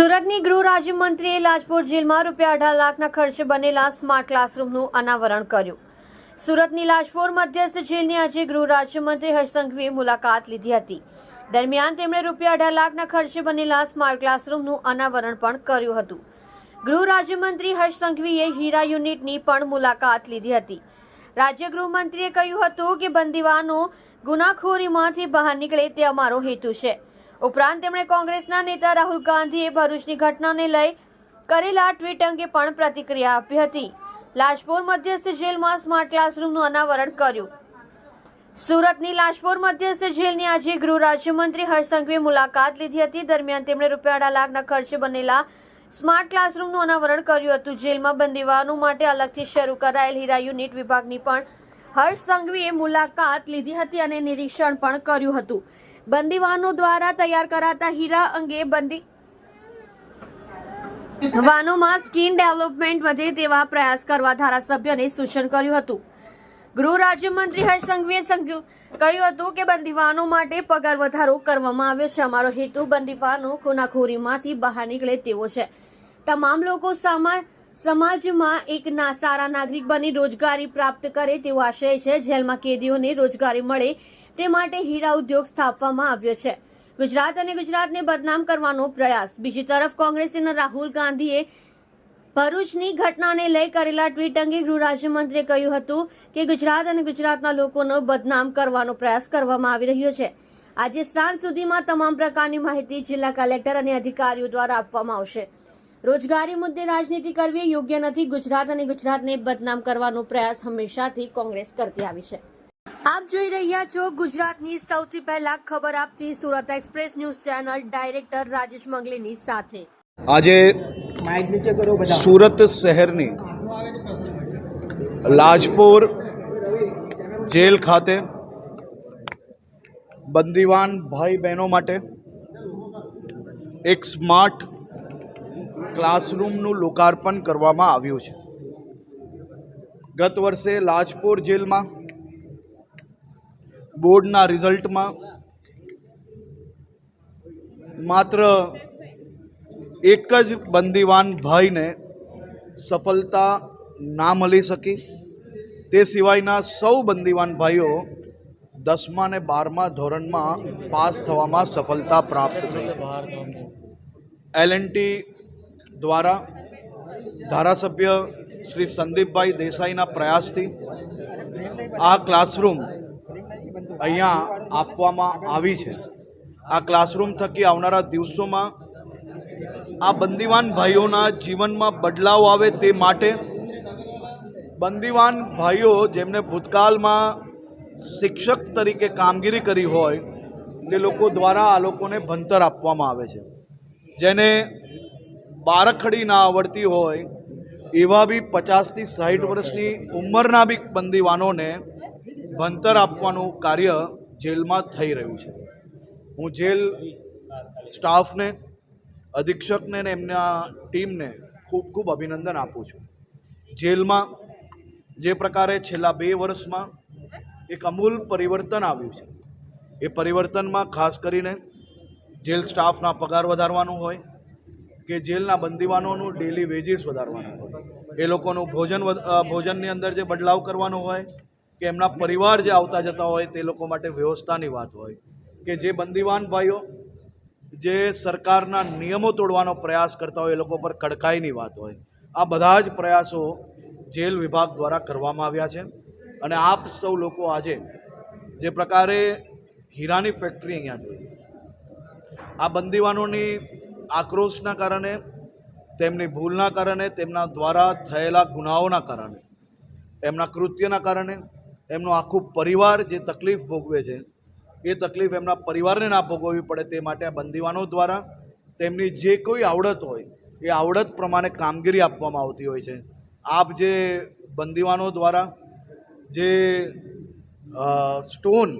સુરતની ગૃહ રાજ્યમંત્રીએ લાજપોર જેલમાં રૂપિયા અઢાર લાખના ખર્ચે બનેલા સ્માર્ટ ક્લાસરૂમનું અનાવરણ કર્યું. સુરતની લાજપોર મધ્યસ્થ જેલની આજે ગૃહ રાજ્યમંત્રી હર્ષસંઘવીએ મુલાકાત લીધી હતી. દરમિયાન તેમણે રૂપિયા અઢાર લાખના ખર્ચે બનેલા સ્માર્ટ ક્લાસરૂમનું અનાવરણ પણ કર્યું હતું. ગૃહ રાજ્યમંત્રી હર્ષસંઘવીએ હીરા યુનિટની પણ મુલાકાત લીધી હતી. રાજ્ય ગૃહમંત્રીએ કહ્યું હતું કે બંદીવાનો ગુનાખોરીમાંથી બહાર નીકળે તે અમારો હેતુ છે. ઉપરાંત તેમણે કોંગ્રેસના નેતા રાહુલ ગાંધીએ ભરૂચની ઘટનાને લઈ કરેલા ટ્વીટ અંગે પણ પ્રતિક્રિયા આપી હતી. લાજપોર મધ્યસ્થ જેલમાં સ્માર્ટ ક્લાસરૂમનું અનાવરણ કર્યું. સુરતની લાજપોર મધ્યસ્થ જેલની આજે ગૃહ રાજ્યમંત્રી હર્ષસંઘવીએ મુલાકાત લીધી હતી. દરમિયાન તેમણે રૂપિયા અઢા લાખના ખર્ચે બનેલા સ્માર્ટ ક્લાસરૂમનું અનાવરણ કર્યું હતું. જેલમાં બંદીવાનો માટે અલગથી શરૂ કરાયેલ હીરા યુનિટ વિભાગની પણ હર્ષ સંઘવીએ મુલાકાત લીધી હતી અને નિરીક્ષણ પણ કર્યું હતું. બંદીવાનો દ્વારા તૈયાર કરાતા હીરા અંગે બંદી વાનોમાં સ્કિન ડેવલપમેન્ટ વધે તેવા પ્રયાસ કરવા ધારાસભ્યને સૂચન કર્યું હતું. ગૃહ રાજ્યમંત્રી હર્ષ સંઘવીએ કહ્યું હતું કે બંદીવાનો માટે પગાર વધારો કરવામાં આવ્યો છે. અમારો હેતુ બંદીવાનો ખૂનાખોરીમાંથી બહાર નીકળે તેવો છે. તમામ લોકો સમા- સમાજમાં એક ના, સારા નાગરિક બની રોજગારી પ્રાપ્ત કરે તેવો આશય છે. જેલમાં કેદીઓને રોજગારી મળે તે માટે હીરા ઉદ્યોગ સ્થાપવામાં આવ્યો છે. ગુજરાત અને ગુજરાતને બદનામ કરવાનો પ્રયાસ. બીજી તરફ કોંગ્રેસના રાહુલ ગાંધીએ ભરૂચની ઘટનાને લઈ કરેલા ટ્વીટ અંગે ગૃહ રાજ્યમંત્રીએ કહ્યું હતું કે ગુજરાત અને ગુજરાતના લોકોનો બદનામ કરવાનો પ્રયાસ કરવામાં આવી રહ્યો છે. આજે સાંજ સુધીમાં તમામ પ્રકારની માહિતી જિલ્લા કલેક્ટર અને અધિકારીઓ દ્વારા આપવામાં આવશે. રોજગારી મુદ્દે રાજનીતિ કરવી યોગ્ય નથી. ગુજરાત અને ગુજરાતને બદનામ કરવાનો પ્રયાસ હંમેશાથી કોંગ્રેસ કરતી આવી છે. આપ જોઈ રહ્યા છો ગુજરાતની સૌથી પહેલા ખબર આપતી Surat express news channel director Rajesh મંગલીની સાથે. આજે માઇક નીચે સુરત શહેરની લાજપોર જેલ ખાતે બંદીવાન ભાઈ બહેનો માટે એક સ્માર્ટ ક્લાસરૂમનું લોકાર્પણ કરવામાં આવ્યું છે. ગત વર્ષે લાજપોર જેલમાં બોર્ડના રિઝલ્ટમાં માત્ર એક જ બંદીવાન ભાઈને સફળતા ના મળી શકી. તે સિવાયના સૌ બંદીવાન ભાઈઓ દસમા ને બારમા ધોરણમાં પાસ થવામાં સફળતા પ્રાપ્ત થઈ એલ દ્વારા ધારાસભ્ય શ્રી સંદીપભાઈ દેસાઈના પ્રયાસથી આ ક્લાસરૂમ અહીંયા આપવામાં આવી છે. આ ક્લાસરૂમ થકી આવનારા દિવસોમાં આ બંદીવાન ભાઈઓના જીવનમાં બદલાવ આવે તે માટે બંદીવાન ભાઈઓ જેમને ભૂતકાળમાં શિક્ષક તરીકે કામગીરી કરી હોય, તે લોકો દ્વારા આ લોકોને ભણતર આપવામાં આવે છે. જેને બારખડી ના આવડતી હોય, એવા બી પચાસથી સાઠ વર્ષની ઉંમરના બી બંદીવાનોને ભણતર આપવાનું કાર્ય જેલમાં થઈ રહ્યું છે. હું જેલ સ્ટાફને, અધિક્ષકને ને એમના ટીમને ખૂબ ખૂબ અભિનંદન આપું છું. જેલમાં જે પ્રકારે છેલ્લા બે વર્ષમાં એક અમૂલ પરિવર્તન આવ્યું છે. એ પરિવર્તનમાં ખાસ કરીને જેલ સ્ટાફના પગાર વધારવાનો હોય કે જેલના બંદીવાનોનું ડેલી વેજીસ વધારવાનું હોય. એ લોકોનું ભોજન ભોજનની અંદર જે બદલાવ કરવાનો હોય કે એમના પરિવાર જે આવતા જતા હોય તે લોકો માટે વ્યવસ્થાની વાત હોય. કે જે બંદીવાન ભાઈઓ, જે સરકારના નિયમો તોડવાનો પ્રયાસ કરતા હોય એ લોકો પર કડકાઈની વાત હોય. આ બધા જ પ્રયાસો જેલ વિભાગ દ્વારા કરવામાં આવ્યા છે. અને આપ સૌ લોકો આજે જે પ્રકારે હીરાની ફેક્ટરી અહીંયા જોઈ. આ બંદીવાનોની આક્રોશના કારણે, તેમની ભૂલના કારણે, તેમના દ્વારા થયેલા ગુનાઓના કારણે એમના કૃત્યના કારણે એમનું આખું પરિવાર જે તકલીફ ભોગવે છે, એ તકલીફ એમના પરિવારને ના ભોગવવી પડે તે માટે આ બંદીવાનો દ્વારા તેમની જે કોઈ આવડત હોય, એ આવડત પ્રમાણે કામગીરી આપવામાં આવતી હોય છે. આપ જે બંદીવાનો દ્વારા જે સ્ટોન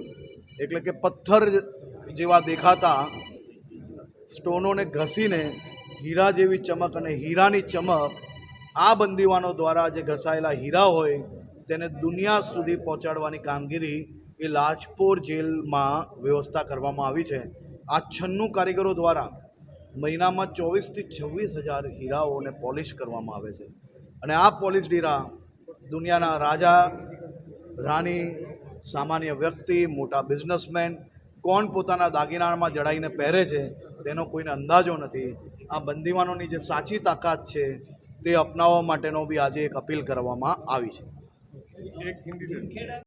એટલે કે પથ્થર જેવા દેખાતા સ્ટોનોને ઘસીને હીરા જેવી ચમક અને હીરાની ચમક આ બંદીવાનો દ્વારા જે ઘસાયેલા હીરા હોય તેને દુનિયા સુધી પહોંચાડવાની કામગીરી એ લાજપોર જેલમાં વ્યવસ્થા કરવામાં આવી છે. આ છન્નું કારીગરો દ્વારા મહિનામાં ચોવીસથી છવ્વીસ હજાર હીરાઓને પોલિશ કરવામાં આવે છે. અને આ પોલિશ હીરા દુનિયાના રાજા, રાણી, સામાન્ય વ્યક્તિ, મોટા બિઝનેસમેન, કોણ પોતાના દાગીનામાં જડાઈને પહેરે છે તેનો કોઈને અંદાજો નથી. આ બંદીવાનોની જે સાચી તાકાત છે તે અપનાવવા માટેનો બી આજે એક અપીલ કરવામાં આવી છે. એક હિન્દી